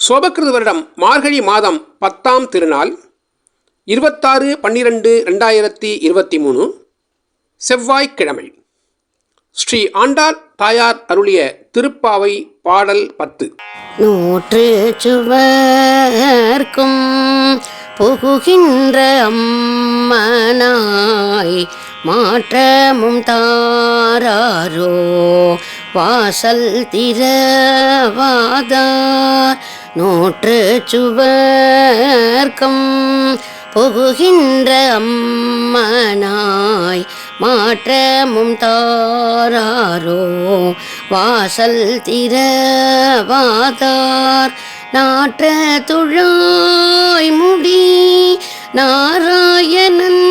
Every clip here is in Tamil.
சோபக்கிருது வருடம் மார்கழி மாதம் பத்தாம் திருநாள் இருபத்தாறு பன்னிரெண்டு ரெண்டாயிரத்தி இருபத்தி மூணு செவ்வாய்க்கிழமை. ஸ்ரீ ஆண்டாள் தாயார் அருளிய திருப்பாவை பாடல் பத்து. நூற்று சுவர்க்கும் புகுகின்ற அம்மனாய் மாற்றமும் தாராரோ வாசல் திற நூற்று சுவர்க்கம் புகுகின்ற அம்மனாய் மாற்றமும் தாராரோ வாசல் திரவாதார் நாற்ற துழாய் முடி நாராயணன்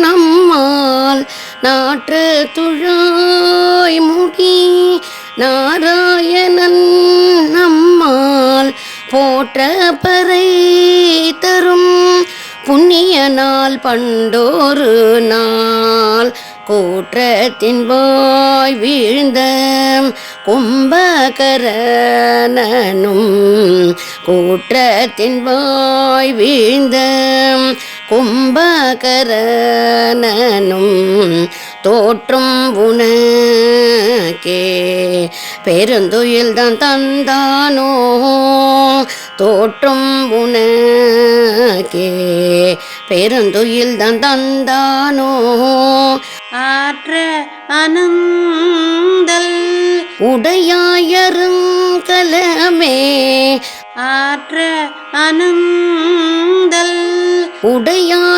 நம்மால். நாற்ற துழாய் முடி போற்ற பறை தரும் புண்ணிய நாள் பண்டோரு நாள். கூற்றத்தின் வாய் வீழ்ந்த கும்பகரனும் கூற்றத்தின் வாய் வீழ்ந்த கும்பகரனும் தோற்றும் உனக்கே. பெருந்துயில் தான் தந்தானோ தோற்றும் உனக்கே. பெருந்துயில் தான் தந்தானோ? ஆற்ற அனந்தல் உடையாயருங்கலமே. ஆற்ற அனந்தல் உடையாயருங்கலமே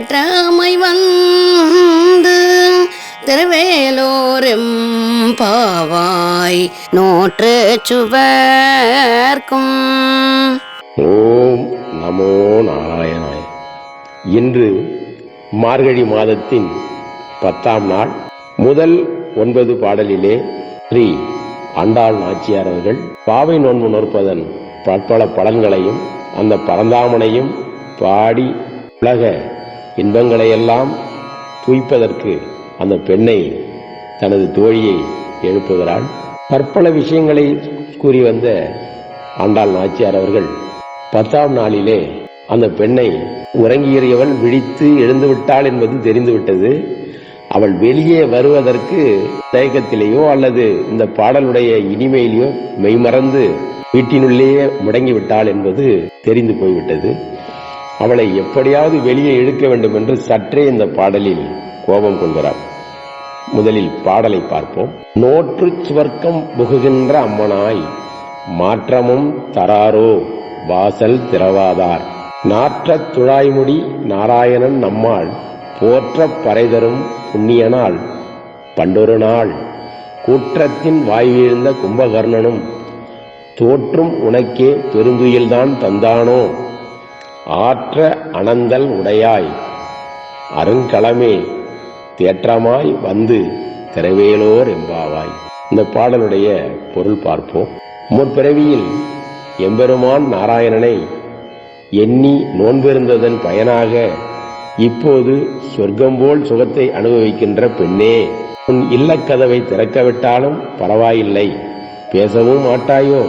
பெற்றாமை வந்து திருவேலோரும் பாவாய் நோற்று சுவர்க்கும். ஓம் நமோ நாராயணாய். இன்று மார்கழி மாதத்தின் பத்தாம் நாள் முதல் ஒன்பது பாடலிலே ஸ்ரீ அண்டாள் நாச்சியார் அவர்கள் பாவை நோன்பு நோற்பதன் பற்பல பலன்களையும் அந்த பரந்தாமனையும் பாடி உலக இன்பங்களையெல்லாம் தூய்ப்பதற்கு அந்த பெண்ணை தனது தோழியை எழுப்புகிறாள். பற்பல விஷயங்களை கூறி வந்த ஆண்டாள் நாச்சியார் அவர்கள் பத்தாம் நாளிலே அந்த பெண்ணை உறங்கியறியவள் விழித்து எழுந்து விட்டாள் என்பது தெரிந்துவிட்டது. அவள் வெளியே வருவதற்கு தயக்கத்திலேயோ அல்லது இந்த பாடலுடைய இனிமையிலேயோ மெய்மறந்து வீட்டினுள்ளேயே முடங்கி விட்டாள் என்பது தெரிந்து போய்விட்டது. அவளை எப்படியாவது வெளியே இழுக்க வேண்டும் என்று சற்றே இந்த பாடலில் கோபம் கொள்கிறார். முதலில் பாடலை பார்ப்போம். நோற்று சுவர்க்கம் புகுகின்ற அம்மனாய் மாற்றமும் தராரோ வாசல் திறவாதார். நாற்றத் துழாய்முடி நாராயணன் நம்மாள் போற்றப் பறைதரும் புண்ணியனாள் பண்டொரு நாள். கூற்றத்தின் வாய் வீழ்ந்த கும்பகர்ணனும் தோற்றும் உனக்கே பெருந்துயில்தான் தந்தானோ ஆற்ற அனந்தல் உடையாய். அருங்கலமே தேற்றமாய் வந்து திரவேலோர் எம்பாவாய் இந்த பாடலுடைய பொருள் பார்ப்போம். முற்பிறவியில் எம்பெருமான் நாராயணனை எண்ணி நோன்பிருந்ததன் பயனாக இப்போது சொர்க்கம் போல் சுகத்தை அனுபவிக்கின்ற பெண்ணே உன் இல்லக்கதவை திறக்கவிட்டாலும் பரவாயில்லை பேசவும் மாட்டாயோ?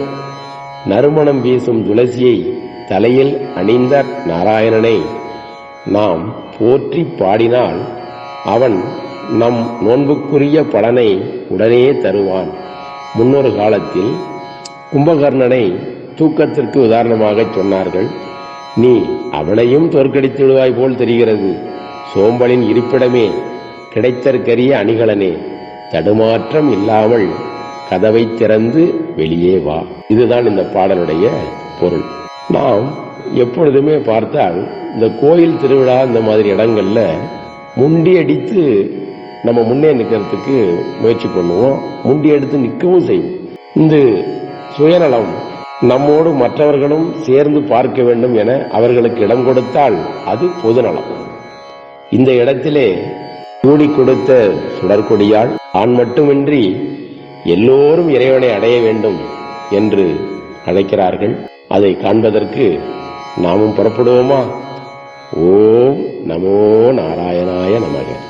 நறுமணம் வீசும் துளசியை தலையில் அணிந்த நாராயணனை நாம் போற்றி பாடினால் அவன் நம் நோன்புக்குரிய பலனை உடனே தருவான். முன்னொரு காலத்தில் கும்பகர்ணனை தூக்கத்திற்கு உதாரணமாக சொன்னார்கள். நீ அவனையும் தோற்கடித்து விடுவாய் போல் தெரிகிறது. சோம்பலின் இருப்பிடமே கிடைத்தற்கரிய அணிகலனே. தடுமாற்றம் இல்லாமல் கதவை திறந்து வெளியே வா. இதுதான் இந்த பாடலுடைய பொருள். நாம் எப்பொழுதுமே பார்த்தால் இந்த கோயில் திருவிழா இந்த மாதிரி இடங்கள்ல முண்டி அடித்து நம்ம முன்னே நிற்கிறதுக்கு முயற்சி பண்ணுவோம். முண்டி எடுத்து நிற்கவும் செய்வோம். இந்த சுயநலம் நம்மோடு மற்றவர்களும் சேர்ந்து பார்க்க வேண்டும் என அவர்களுக்கு இடம் கொடுத்தால் அது பொதுநலம். இந்த இடத்திலே கூடி கொடுத்த சுடற்கொடியால் ஆண் மட்டுமின்றி எல்லோரும் இறைவனை அடைய வேண்டும் என்று அழைக்கிறார்கள். அதை காண்பதற்கு நாமும் புறப்படுவோமா? ஓம் நமோ நாராயணாய நமக.